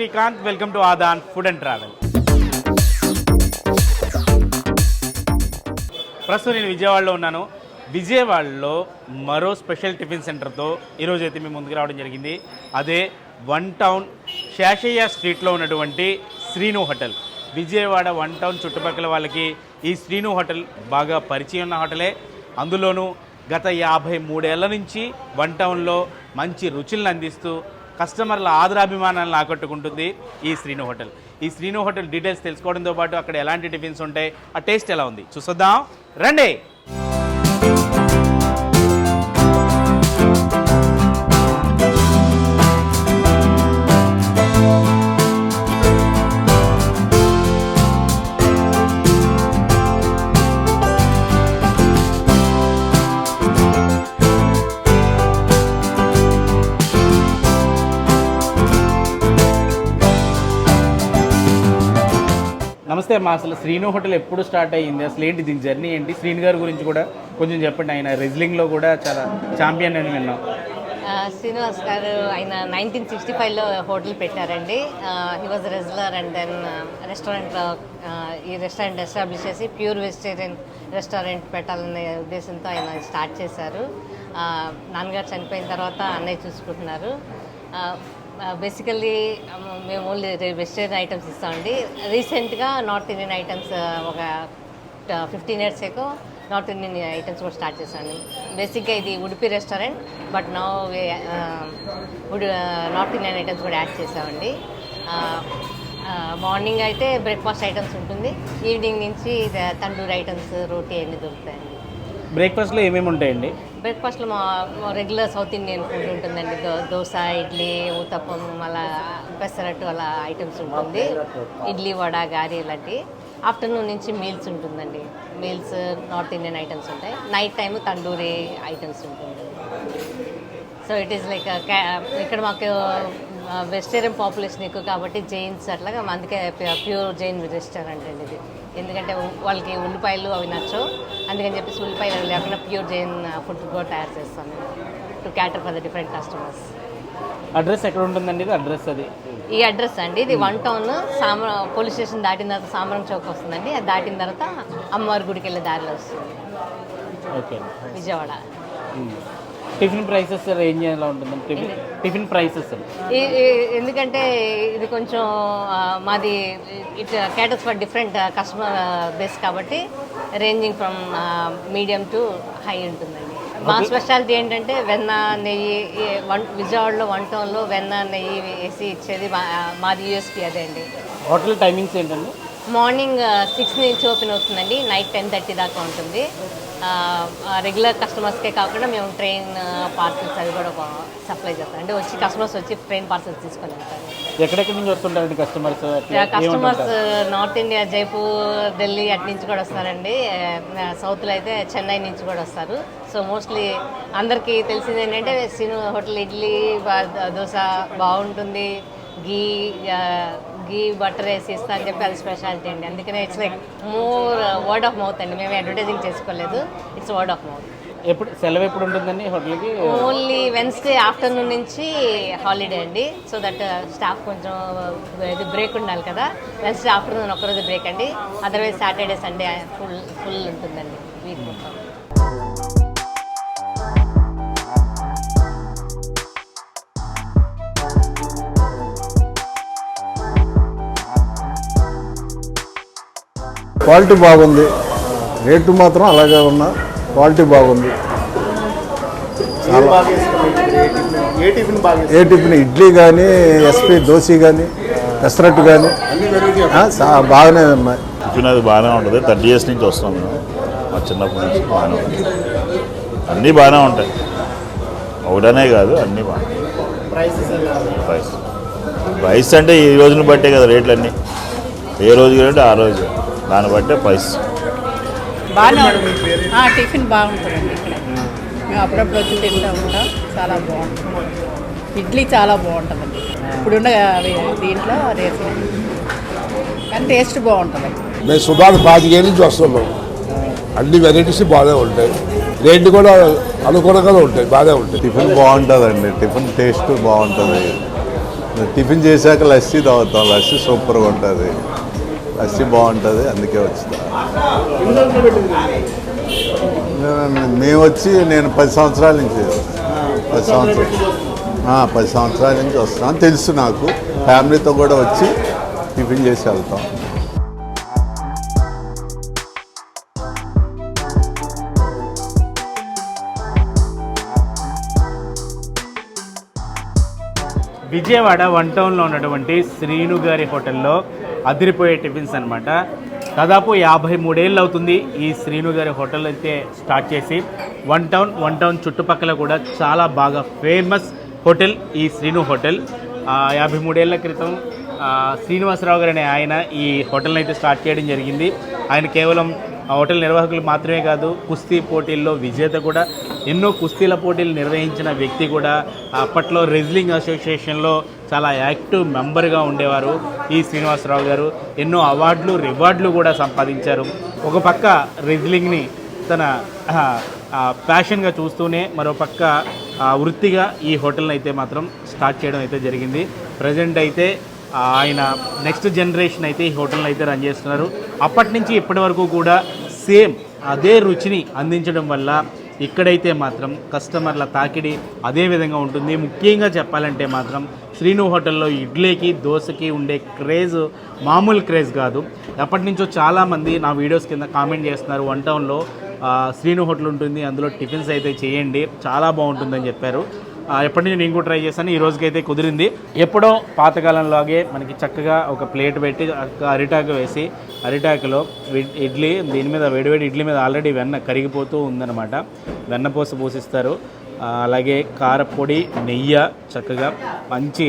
Srikanth welcome to Aadan food and travel. ప్రస్తుతం నేను విజయవాడలో ఉన్నాను. విజయవాడలో మరో స్పెషల్ టిఫిన్ సెంటర్తో ఈరోజు అయితే మేము ముందుకు రావడం జరిగింది. అదే వన్ టౌన్ శాషయ్య స్ట్రీట్లో ఉన్నటువంటి Srinu hotel. Vijayawada one town చుట్టుపక్కల వాళ్ళకి ఈ శ్రీను హోటల్ బాగా పరిచయం ఉన్న హోటలే. అందులోనూ గత యాభై మూడేళ్ళ నుంచి వన్ టౌన్లో మంచి రుచులను అందిస్తూ కస్టమర్ల ఆదరాభిమానాలను ఆకట్టుకుంటుంది ఈ శ్రీను హోటల్. ఈ శ్రీను హోటల్ డీటెయిల్స్ తెలుసుకోవడంతో పాటు అక్కడ ఎలాంటి టిఫిన్స్ ఉంటాయి ఆ టేస్ట్ ఎలా ఉంది? చూసొద్దాం. రండి. నమస్తే మా అసలు శ్రీను హోటల్ ఎప్పుడు స్టార్ట్ అయ్యింది? అసలు ఏంటి దీని జర్నీ ఏంటి? శ్రీను గారి గురించి కూడా కొంచెం చెప్పండి ఆయన. రెజ్లింగ్లో కూడా చాలా ఛాంపియన్ అని విన్నాం. శ్రీనివాస్ గారు ఆయన నైన్టీన్ సిక్స్టీ ఫైవ్లో హోటల్ పెట్టారండి. He was wrestler and then రెస్టారెంట్లో ఈ రెస్టారెంట్ ఎస్టాబ్లిష్ చేసి ప్యూర్ వెజిటేరియన్ రెస్టారెంట్ పెట్టాలనే ఉద్దేశంతో ఆయన స్టార్ట్ చేశారు. నాన్నగారు చనిపోయిన తర్వాత అన్నయ్య చూసుకుంటున్నారు. బేసికల్లీ మేము ఓన్లీ వెజిటేరియన్ ఐటమ్స్ ఇస్తామండి. రీసెంట్గా నార్త్ ఇండియన్ ఐటమ్స్ ఒక fifteen years ago north Indian items కూడా స్టార్ట్ చేశాను బేసిక్గా ఇది ఉడిపి రెస్టారెంట్ బట్ నా ఉడి నార్త్ ఇండియన్ ఐటమ్స్ కూడా యాడ్ చేసామండి మార్నింగ్ అయితే బ్రేక్ఫాస్ట్ ఐటమ్స్ ఉంటుంది. ఈవినింగ్ నుంచి తండూరి ఐటమ్స్ రోటీ అన్నీ దొరుకుతాయండి. బ్రేక్ఫాస్ట్లో ఏమేమి ఉంటాయండి? బ్రేక్ఫాస్ట్లో మా రెగ్యులర్ సౌత్ ఇండియన్ ఫుడ్ ఉంటుందండి. దో దోశ ఇడ్లీ ఊతప్పం అలా పెసరట్టు అలా ఐటమ్స్ ఉంటుంది. ఇడ్లీ వడ గారి ఇలాంటి. ఆఫ్టర్నూన్ నుంచి మీల్స్ ఉంటుందండి. మీల్స్ నార్త్ ఇండియన్ ఐటమ్స్ ఉంటాయి. నైట్ టైం తండూరి ఐటమ్స్ ఉంటుంది సో ఇట్ ఈస్ లైక్ ఇక్కడ మాకు వెజిటేరియన్ పాపులేషన్ ఎక్కువ కాబట్టి జైన్స్ అట్లాగా అందుకే ప్యూర్ జైన్ రెస్టారెంట్ అండి ఇది. ఎందుకంటే వాళ్ళకి ఉల్లిపాయలు అవి నచ్చవు. అందుకని చెప్పేసి ఉల్లిపాయలు అవి లేకుండా ప్యూర్ జైన్ ఫుడ్ కూడా తయారు చేస్తాను. To cater for the different customers address ఎక్కడ ఉంటుందండి ఇది? అడ్రస్ అది. ఈ అడ్రస్ అండి ఇది వన్ టౌన్ సామర పోలీస్ స్టేషన్ దాటిన తర్వాత సామరం చౌక్ వస్తుందండి. అది దాటిన తర్వాత అమ్మవారి గుడికి వెళ్ళే దారిలో వస్తుంది. Okay Vijayawada. Tiffin prices range ఎలా ఉంటుందండి టిఫిన్ టిఫిన్ ప్రైసెస్. ఎందుకంటే ఇది కొంచెం మాది it caters for different customer base కాబట్టి ranging from medium to high ఉంటుందండి. మా స్పెషాలిటీ ఏంటంటే వెన్న నెయ్యి వన్ విజయవాడలో వన్ టౌన్లో వెన్న నెయ్యి వేసి ఇచ్చేది మాది యూఎస్పీ అదే అండి. హోటల్ టైమింగ్స్ ఏంటండి? మార్నింగ్ సిక్స్ నుంచి ఓపెన్ అవుతుందండి. నైట్ టెన్ థర్టీ దాకా ఉంటుంది. రెగ్యులర్ కస్టమర్స్కే కాకుండా మేము ట్రైన్ పార్సల్స్ అవి కూడా సప్లై చేస్తాం. అంటే వచ్చి కస్టమర్స్ వచ్చి ట్రైన్ పార్సల్స్ తీసుకొని వెళ్తారు. ఎక్కడెక్కడి నుంచి వస్తుంటారండి customers customers north India Jaipur Delhi అటు నుంచి కూడా వస్తారండి. సౌత్లో అయితే చెన్నై నుంచి కూడా వస్తారు. సో మోస్ట్లీ అందరికీ తెలిసింది ఏంటంటే సిను హోటల్ ఇడ్లీ దోశ బాగుంటుంది. గీ ఆ, గీ బటర్ వేసి ఇస్తా అని చెప్పి అది స్పెషాలిటీ అండి. అందుకనే it's like more word of mouth అండి. మేము అడ్వర్టైజింగ్ చేసుకోలేదు. ఇట్స్ వర్డ్ ఆఫ్ మౌత్ ఎప్పుడు సెలవు ఎప్పుడు ఉంటుందండి హోటల్కి? ఓన్లీ వెన్స్డే ఆఫ్టర్నూన్ నుంచి హాలిడే అండి. సో దట్ స్టాఫ్ కొంచెం ఇది బ్రేక్ ఉండాలి కదా. వెన్స్డే ఆఫ్టర్నూన్ ఒకరోజు బ్రేక్ అండి. Otherwise Saturday Sunday full full ఉంటుందండి. వీక్ మొత్తం. క్వాలిటీ బాగుంది. రేటు మాత్రం అలాగే ఉన్నా క్వాలిటీ బాగుంది. ఏ టిఫిన్ బాగా ఏ టిఫిన్? ఇడ్లీ కానీ ఎస్పీ దోశ కానీ పెసరట్టు కానీ బాగానే ఉన్నాయి. టిఫిన్ అది బాగానే ఉంటుంది. థర్టీ ఇయర్స్ నుంచి వస్తున్నాం మేము. మా చిన్నప్పటి నుంచి బాగానే ఉంటుంది అన్నీ బాగానే ఉంటాయి. ఒకటనే కాదు అన్నీ బాగా ప్రైస్ ప్రైస్ అంటే ఈ రోజుని బట్టే కదా రేట్లు అన్నీ ఏ రోజు కంటే ఆ రోజు. దాన్ని బట్టే ప్రైస్ బాగానే టిఫిన్ బాగుంటుందండి ఇక్కడ. మేము అప్పుడప్పుడు వచ్చి తింటూ ఉంటాం. చాలా బాగుంటుంది. ఇడ్లీ చాలా బాగుంటుందండి. ఇప్పుడున్న దీంట్లో కానీ టేస్ట్ బాగుంటుంది. మేము సుమారు పాతికేళ్ళ నుంచి వస్తున్నాం. అన్ని వెరైటీస్ బాగానే ఉంటాయి. రేట్లు కూడా అనుకూలంగానే ఉంటాయి. బాగానే ఉంటాయి. టిఫిన్ బాగుంటుందండి. టిఫిన్ టేస్ట్ బాగుంటుంది. టిఫిన్ చేశాక లస్సీ తాగుతాం. లస్సీ సూపర్గా ఉంటుంది. లస్సీ బాగుంటుంది అందుకే వచ్చింది మేము వచ్చి నేను పది సంవత్సరాల నుంచి పది సంవత్సరాలు పది సంవత్సరాల నుంచి వస్తున్నాను తెలుసు నాకు. ఫ్యామిలీతో కూడా వచ్చి టిఫిన్ చేసి వెళ్తాం. విజయవాడ వన్ టౌన్లో ఉన్నటువంటి శ్రీను గారి హోటల్లో అదిరిపోయే టిఫిన్స్ అనమాట దాదాపు యాభై మూడేళ్ళు అవుతుంది ఈ శ్రీను గారి హోటల్ అయితే స్టార్ట్ చేసి. వన్ టౌన్ వన్ టౌన్ చుట్టుపక్కల కూడా చాలా బాగా ఫేమస్ హోటల్ ఈ శ్రీను హోటల్. యాభై మూడేళ్ళ క్రితం శ్రీనివాసరావు గారు అనే ఆయన ఈ హోటల్ని అయితే స్టార్ట్ చేయడం జరిగింది. ఆయన కేవలం హోటల్ నిర్వాహకులు మాత్రమే కాదు కుస్తీ పోటీల్లో విజేత కూడా. ఎన్నో కుస్తీల పోటీలు నిర్వహించిన వ్యక్తి కూడా అప్పట్లో రెజ్లింగ్ అసోసియేషన్లో చాలా యాక్టివ్ మెంబర్గా ఉండేవారు. ఈ శ్రీనివాసరావు గారు ఎన్నో అవార్డులు రివార్డులు కూడా సంపాదించారు. ఒక పక్క రెజ్లింగ్ని తన ప్యాషన్గా చూస్తూనే మరో పక్క వృత్తిగా ఈ హోటల్ని అయితే మాత్రం స్టార్ట్ చేయడం అయితే జరిగింది. ప్రజెంట్ అయితే ఆయన నెక్స్ట్ జనరేషన్ అయితే ఈ హోటల్ని అయితే రన్ చేస్తున్నారు. అప్పటి నుంచి ఇప్పటి వరకు కూడా సేమ్ అదే రుచిని అందించడం వల్ల ఇక్కడైతే మాత్రం కస్టమర్ల తాకిడి అదే విధంగా ఉంటుంది. ముఖ్యంగా చెప్పాలంటే మాత్రం శ్రీను హోటల్లో ఇడ్లీకి దోశకి ఉండే క్రేజ్ మామూలు క్రేజ్ కాదు. ఎప్పటి నుంచో చాలామంది నా వీడియోస్ కింద కామెంట్ చేస్తున్నారు. వన్ టౌన్లో శ్రీను హోటల్ ఉంటుంది. అందులో టిఫిన్స్ అయితే చేయండి. చాలా బాగుంటుందని చెప్పారు. ఎప్పటి నుంచి నేను కూడా ట్రై చేశాను. ఈ రోజుకైతే కుదిరింది. ఎప్పుడో పాతకాలంలాగే మనకి చక్కగా ఒక ప్లేట్ పెట్టి అరిటాకు వేసి అరిటాకులో ఇడ్లీ దీని మీద వేడివేడి ఇడ్లీ మీద ఆల్రెడీ వెన్న కరిగిపోతూ ఉందన్నమాట. వెన్న పోసి పోసిస్తారు. అలాగే కారపొడి నెయ్యి చక్కగా మంచి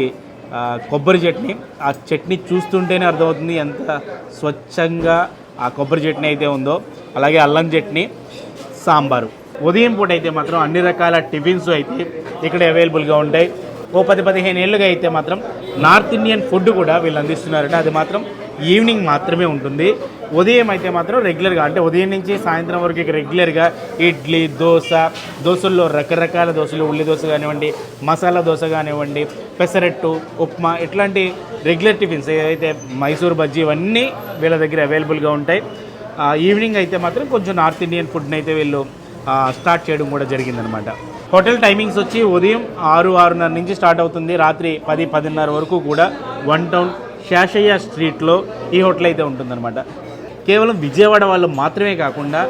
కొబ్బరి చట్నీ. ఆ చట్నీ చూస్తుంటేనే అర్థమవుతుంది ఎంత స్వచ్ఛంగా ఆ కొబ్బరి చట్నీ అయితే ఉందో. అలాగే అల్లం చట్నీ సాంబారు. ఉదయం పూట అయితే మాత్రం అన్ని రకాల టిఫిన్స్ అయితే ఇక్కడ అవైలబుల్గా ఉంటాయి. ఓ పది పదిహేను ఏళ్ళుగా అయితే మాత్రం నార్త్ ఇండియన్ ఫుడ్ కూడా వీళ్ళు అందిస్తున్నారట. అది మాత్రం ఈవినింగ్ మాత్రమే ఉంటుంది. ఉదయం అయితే మాత్రం రెగ్యులర్గా అంటే ఉదయం నుంచి సాయంత్రం వరకు ఇక రెగ్యులర్గా ఇడ్లీ దోశ దోశల్లో రకరకాల దోశలు ఉల్లి దోశ కానివ్వండి మసాలా దోశ కానివ్వండి పెసరట్టు ఉప్మా ఇట్లాంటి రెగ్యులర్ టిఫిన్స్ ఏదైతే మైసూర్ బజ్జీ ఇవన్నీ వీళ్ళ దగ్గర అవైలబుల్గా ఉంటాయి. ఆ, ఈవినింగ్ అయితే మాత్రం కొంచెం నార్త్ ఇండియన్ ఫుడ్ని అయితే వీళ్ళు స్టార్ట్ చేయడం కూడా జరిగిందనమాట. హోటల్ టైమింగ్స్ వచ్చి ఉదయం ఆరు ఆరున్నర నుంచి స్టార్ట్ అవుతుంది. రాత్రి పది పదిన్నర వరకు కూడా వన్ టౌన్ శాషయ్య స్ట్రీట్లో ఈ హోటల్ అయితే ఉంటుందన్నమాట కేవలం విజయవాడ వాళ్ళు మాత్రమే కాకుండా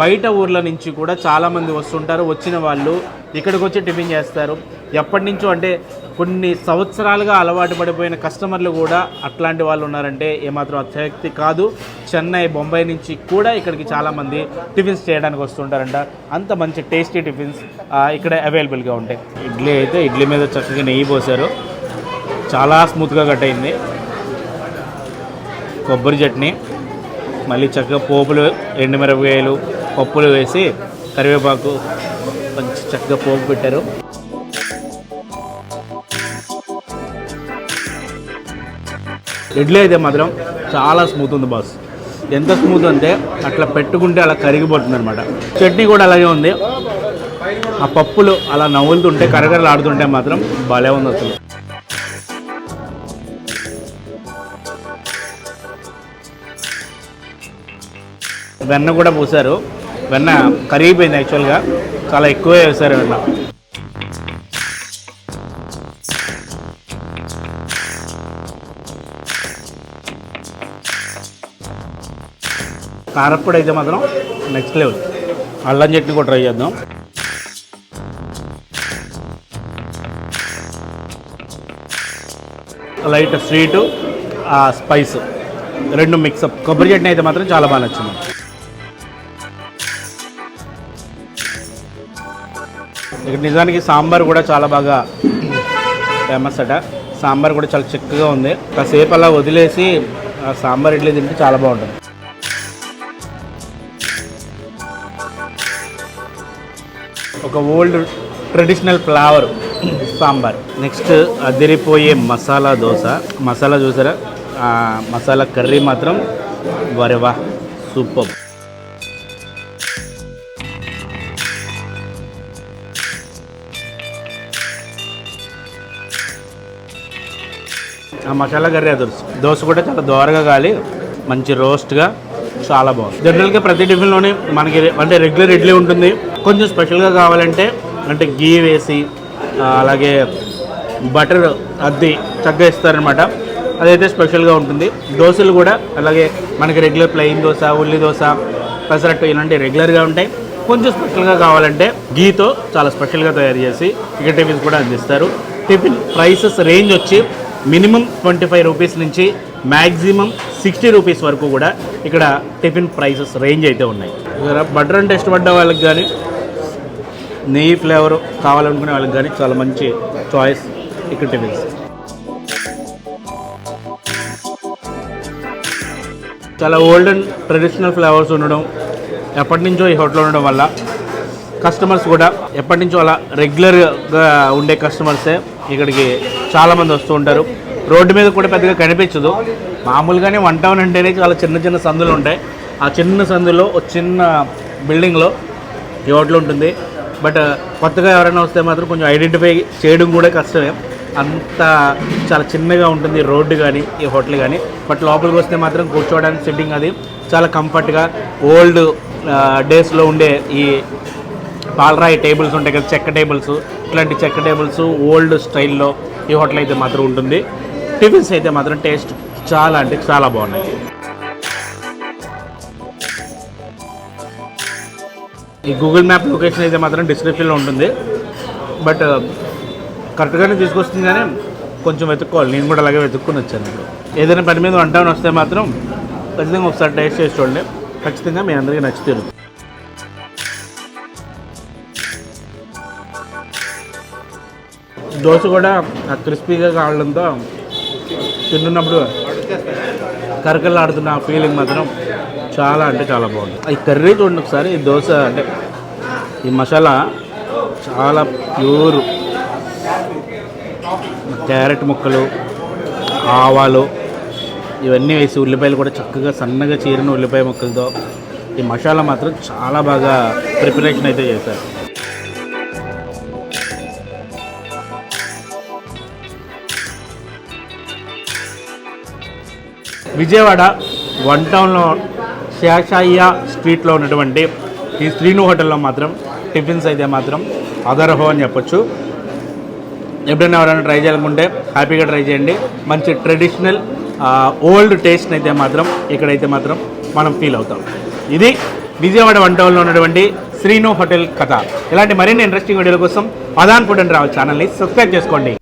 బయట ఊర్ల నుంచి కూడా చాలామంది వస్తుంటారు. వచ్చిన వాళ్ళు ఇక్కడికి వచ్చి టిఫిన్ చేస్తారు. ఎప్పటి నుంచో అంటే కొన్ని సంవత్సరాలుగా అలవాటు పడిపోయిన కస్టమర్లు కూడా అట్లాంటి వాళ్ళు ఉన్నారంటే ఏమాత్రం అత్యక్తి కాదు. చెన్నై బొంబాయి నుంచి కూడా ఇక్కడికి చాలామంది టిఫిన్స్ చేయడానికి వస్తుంటారంట. అంత మంచి టేస్టీ టిఫిన్స్ ఇక్కడ అవైలబుల్గా ఉంటాయి. ఇడ్లీ అయితే ఇడ్లీ మీద చక్కగా నెయ్యి పోసారు చాలా స్మూత్గా కట్ అయింది. కొబ్బరి చట్నీ మళ్ళీ చక్కగా పోపులు ఎండుమిరపకాయలు పప్పులు వేసి కరివేపాకు మంచి చక్కగా పోపు పెట్టారు. ఇడ్లీ అయితే మాత్రం చాలా స్మూత్ ఉంది బాస్. ఎంత స్మూత్ అంటే అట్లా పెట్టుకుంటే అలా కరిగిపోతుంది అనమాట చట్నీ కూడా అలాగే ఉంది. ఆ పప్పులు అలా నవ్వులుతుంటే కరకరలాడుతుంటే మాత్రం భలే ఉంది అసలు. వెన్న కూడా పూసారు. వెన్న కరిగిపోయింది యాక్చువల్గా చాలా ఎక్కువే వేశారు వెన్న. కారప్పొడి అయితే మాత్రం నెక్స్ట్ లెవెల్ అల్లం చట్నీ కూడా ట్రై చేద్దాం. లైట్ స్వీటు ఆ స్పైస్ రెండు మిక్సప్ కొబ్బరి చట్నీ అయితే మాత్రం చాలా బాగా నచ్చింది. ఇక్కడ నిజానికి సాంబార్ కూడా చాలా బాగా ఫేమస్ అట. సాంబార్ కూడా చాలా చిక్కగా ఉంది. కాసేపు అలా వదిలేసి ఆ సాంబార్ ఇడ్లీ తింటే చాలా బాగుంటుంది. ఒక old traditional flavour sambar. Next అదిరిపోయే మసాలా దోశ. మసాలా చూసారా? మసాలా కర్రీ మాత్రం వరవా సూపర్. ఆ మసాలా కర్రీ అదుర్స్ దోశ కూడా చాలా దోరగా కాలి మంచి రోస్ట్గా చాలా బాగుంది. జనరల్గా ప్రతి టిఫిన్లోనే మనకి అంటే రెగ్యులర్ ఇడ్లీ ఉంటుంది. కొంచెం స్పెషల్గా కావాలంటే అంటే గీ వేసి అలాగే బటర్ అద్ది చక్కగా ఇస్తారనమాట అదైతే స్పెషల్గా ఉంటుంది. దోశలు కూడా అలాగే మనకి రెగ్యులర్ ప్లెయిన్ దోశ ఉల్లి దోశ పెసరట్టు ఇలాంటివి రెగ్యులర్గా ఉంటాయి. కొంచెం స్పెషల్గా కావాలంటే గీతో చాలా స్పెషల్గా తయారు చేసి ఇక్కడ టిఫిన్స్ కూడా అందిస్తారు. టిఫిన్ ప్రైసెస్ రేంజ్ వచ్చి మినిమం ట్వంటీ ఫైవ్ రూపీస్ నుంచి మ్యాక్సిమం సిక్స్టీ రూపీస్ వరకు కూడా ఇక్కడ టిఫిన్ ప్రైసెస్ రేంజ్ అయితే ఉన్నాయి. బటర్ బటర్ అంటే ఇష్టపడ్డ వాళ్ళకి కానీ నెయ్యి ఫ్లేవర్ కావాలనుకునే వాళ్ళకి కానీ చాలా మంచి చాయిస్ ఇక్కడ టిఫిన్స్. చాలా ఓల్డ్ అండ్ ట్రెడిషనల్ ఫ్లేవర్స్ ఉండడం ఎప్పటి నుంచో ఈ హోటల్ ఉండడం వల్ల కస్టమర్స్ కూడా ఎప్పటి నుంచో అలా రెగ్యులర్గా ఉండే కస్టమర్సే ఇక్కడికి చాలామంది వస్తూ ఉంటారు. రోడ్డు మీద కూడా పెద్దగా కనిపించదు. మామూలుగానే వన్ టౌన్ అంటేనే చాలా చిన్న చిన్న సందులు ఉంటాయి. ఆ చిన్న సందులో ఒక చిన్న బిల్డింగ్లో ఈ హోటల్ ఉంటుంది. బట్ uh, కొత్తగా ఎవరైనా వస్తే మాత్రం కొంచెం ఐడెంటిఫై చేయడం కూడా కష్టమే. అంత చాలా చిన్నగా ఉంటుంది రోడ్డు కానీ ఈ హోటల్ కానీ బట్ లోపలికి వస్తే మాత్రం కూర్చోవడానికి సిట్టింగ్ అది చాలా కంఫర్ట్గా ఓల్డ్ డేస్లో ఉండే ఈ పాలరాయి టేబుల్స్ ఉంటాయి కదా చెక్క టేబుల్స్ ఇట్లాంటి చెక్క టేబుల్స్ ఓల్డ్ స్టైల్లో ఈ హోటల్ అయితే మాత్రం ఉంటుంది. టిఫిన్స్ అయితే మాత్రం టేస్ట్ చాలా అంటే చాలా బాగున్నాయి. ఈ గూగుల్ మ్యాప్ లొకేషన్ అయితే మాత్రం డిస్క్రిప్షన్లో ఉంటుంది. బట్ uh, కరెక్ట్గానే తీసుకొస్తుంది కానీ కొంచెం వెతుక్కోవాలి. నేను కూడా అలాగే వెతుక్కుని వచ్చాను ఇప్పుడు. ఏదైనా పని మీద వంటామని వస్తే మాత్రం ఖచ్చితంగా ఒకసారి టేస్ట్ చేసి చూడండి. ఖచ్చితంగా మీ అందరికీ నచ్చుతారు దోశ కూడా ఆ క్రిస్పీగా కావడంతో తింటున్నప్పుడు కరకలాడుతున్న ఆ ఫీలింగ్ మాత్రం చాలా అంటే చాలా బాగుంది. ఈ కర్రీ చూడండి ఒకసారి ఈ దోశ అంటే ఈ మసాలా చాలా ప్యూర్. క్యారెట్ ముక్కలు ఆవాలు ఇవన్నీ వేసి ఉల్లిపాయలు కూడా చక్కగా సన్నగా చీరిన ఉల్లిపాయ ముక్కలతో ఈ మసాలా మాత్రం చాలా బాగా ప్రిపరేషన్ అయితే చేశారు. విజయవాడ వన్ టౌన్లో శేషాయ్య స్ట్రీట్లో ఉన్నటువంటి ఈ శ్రీను హోటల్లో మాత్రం టిఫిన్స్ అయితే మాత్రం అదర్హో అని చెప్పొచ్చు. ఎప్పుడైనా ఎవరైనా ట్రై చేయాలనుకుంటే హ్యాపీగా ట్రై చేయండి. మంచి ట్రెడిషనల్ ఓల్డ్ టేస్ట్ అయితే మాత్రం ఇక్కడైతే మాత్రం మనం ఫీల్ అవుతాం. ఇది విజయవాడ వన్ టౌన్లో ఉన్నటువంటి శ్రీను హోటల్ కథ. ఇలాంటి మరిన్ని ఇంట్రెస్టింగ్ వీడియోల కోసం అదాన్ ఫుడ్ అండ్ రావు ఛానల్ని సబ్స్క్రైబ్ చేసుకోండి.